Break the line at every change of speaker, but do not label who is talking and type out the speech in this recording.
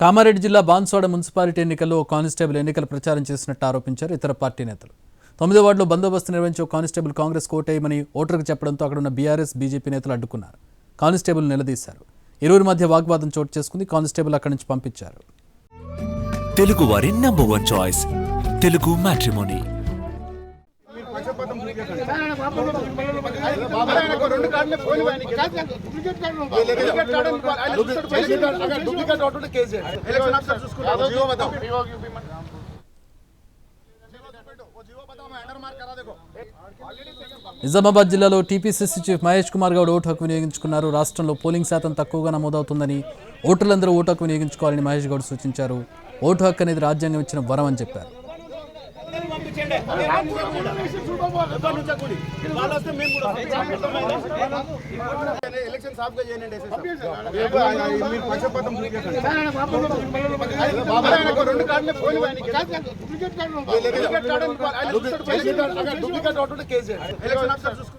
కామారెడ్డి జిల్లా బాన్స్వాడ మున్సిపాలిటీ ఎన్నికల్లో కానిస్టేబుల్ ఎన్నికల ప్రచారం చేసినట్టు ఆరోపించారు ఇతర పార్టీ నేతలు. తొమ్మిదో వార్డులో బందోబస్తు నిర్వహించే కానిస్టేబుల్ కాంగ్రెస్ కోటేయమని ఓటర్కు చెప్పడంతో అక్కడున్న బీఆర్ఎస్ బీజేపీ నేతలు అడ్డుకున్నారు. కానిస్టేబుల్ నిలదీశారు. ఇరువురి మధ్య వాగ్వాదం చోటు చేసుకుంది కానిస్టేబుల్ అక్కడి నుంచి పంపించారు.
తెలుగు వారి number one choice. Telugu matrimony.
Nizamabad జిల్లాలో TPCC chief Mahesh Kumar Goud vote హక్కు వినియోగించుకున్నారు. రాష్ట్రంలో పోలింగ్ శాతం తక్కువగా నమోదవుతుందని ఓటర్లందరూ ఓటు హక్కు వినియోగించుకోవాలని మహేష్ గౌడ్ సూచించారు. ఓటు హక్కు అనేది రాజ్యాంగం ఇచ్చిన వరం అని చెప్పారు.
ఎలక్షన్ సాఫ్గా చేయండి మీరు పక్షపాతం రెండు కార్డులే పోయి duplicate card duplicate auto case election Afsar చూసుకో